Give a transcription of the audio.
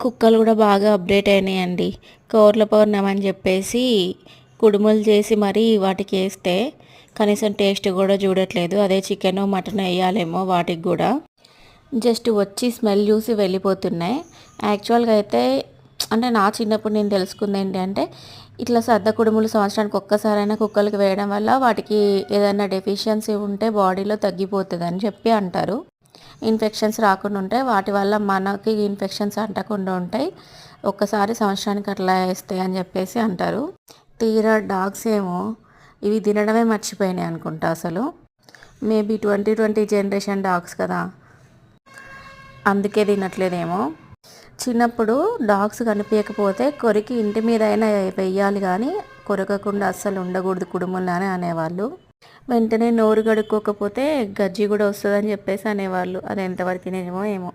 కుక్కలు కూడా బాగా అప్డేట్ అయినాయండి. కోర్ల పౌర్ణమి అని చెప్పేసి కుడుములు చేసి మరీ వాటికి వేస్తే కనీసం టేస్ట్ కూడా చూడట్లేదు. అదే చికెన్ మటన్ వేయాలేమో వాటికి కూడా. జస్ట్ వచ్చి స్మెల్ చూసి వెళ్ళిపోతున్నాయి. యాక్చువల్గా అయితే అంటే నా చిన్నప్పుడు నేను తెలుసుకుంది ఏంటంటే ఇట్లా సర్ద కుడుములు సంవత్సరానికి ఒక్కసారైనా కుక్కలకి వేయడం వల్ల వాటికి ఏదైనా డెఫిషియన్సీ ఉంటే బాడీలో తగ్గిపోతుంది అని చెప్పి అంటారు. ఇన్ఫెక్షన్స్ రాకుండా ఉంటాయి. వాటి వల్ల మనకి ఇన్ఫెక్షన్స్ అంటకుండా ఉంటాయి. ఒక్కసారి సంవత్సరానికి అట్లా వేస్తాయి అని చెప్పేసి అంటారు. తీరా డాగ్స్ ఏమో ఇవి తినడమే మర్చిపోయినాయి అనుకుంటా అసలు. Maybe twenty twenty generation dogs కదా. అందుకే తినట్లేదేమో. చిన్నప్పుడు డాగ్స్ కనిపించకపోతే కొరికి ఇంటి మీద అయినా వెయ్యాలి కానీ కొరకకుండా అస్సలు ఉండకూడదు కుటుంబంలో అని అనేవాళ్ళు. వెంటనే నోరు కడుక్కోకపోతే గజ్జి కూడా వస్తుందని చెప్పేసి అనేవాళ్ళు. అది ఎంతవరకు నిజమో ఏమో.